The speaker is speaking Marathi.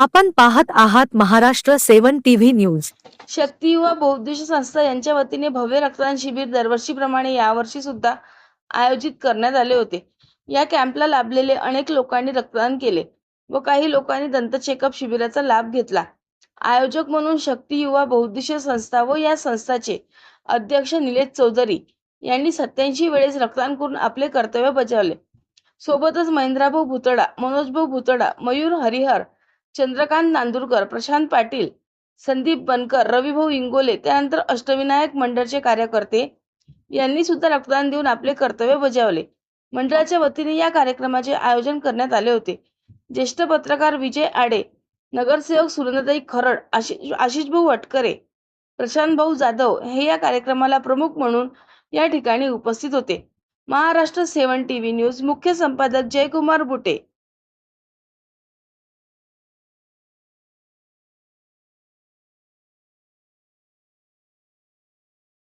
आपण पाहत आहात महाराष्ट्र सेवन टीव्ही न्यूज. शक्ती व बौद्धिस्ट संस्था यांच्या वतीने भव्य रक्तदान शिबिर दरवर्षीप्रमाणे यावर्षी सुद्धा आयोजित करण्यात आले होते. या कॅम्पला लाभलेले अनेक लोकांनी रक्तदान केले व काही लोकांनी दंत चेकअप शिबिराचा लाभ घेतला. आयोजक म्हणून शक्ती युवा बौद्धिस्ट संस्था व या संस्थाचे अध्यक्ष निलेश चौधरी यांनी सत्याऐंशी वेळेस रक्तदान करून आपले कर्तव्य बजावले. सोबतच महेंद्राभाऊ भुतडा मनोजभाऊ भुतडा मयूर हरिहर चंद्रकांत नांदुरकर प्रशांत पाटील संदीप बनकर रविभाऊ इंगोले त्यानंतर अष्टविनायक मंडळचे कार्यकर्ते यांनी सुद्धा रक्तदान देऊन आपले कर्तव्य बजावले. मंडळाच्या वतीने या कार्यक्रमाचे आयोजन करण्यात आले होते. ज्येष्ठ पत्रकार विजय आडे नगरसेवक सुरेंद्रताई खरड आशिष आशिषभाऊ वटकरे प्रशांत भाऊ जाधव हे या कार्यक्रमाला प्रमुख म्हणून या ठिकाणी उपस्थित होते. महाराष्ट्र सेवन टीव्ही न्यूज मुख्य संपादक जयकुमार बुटे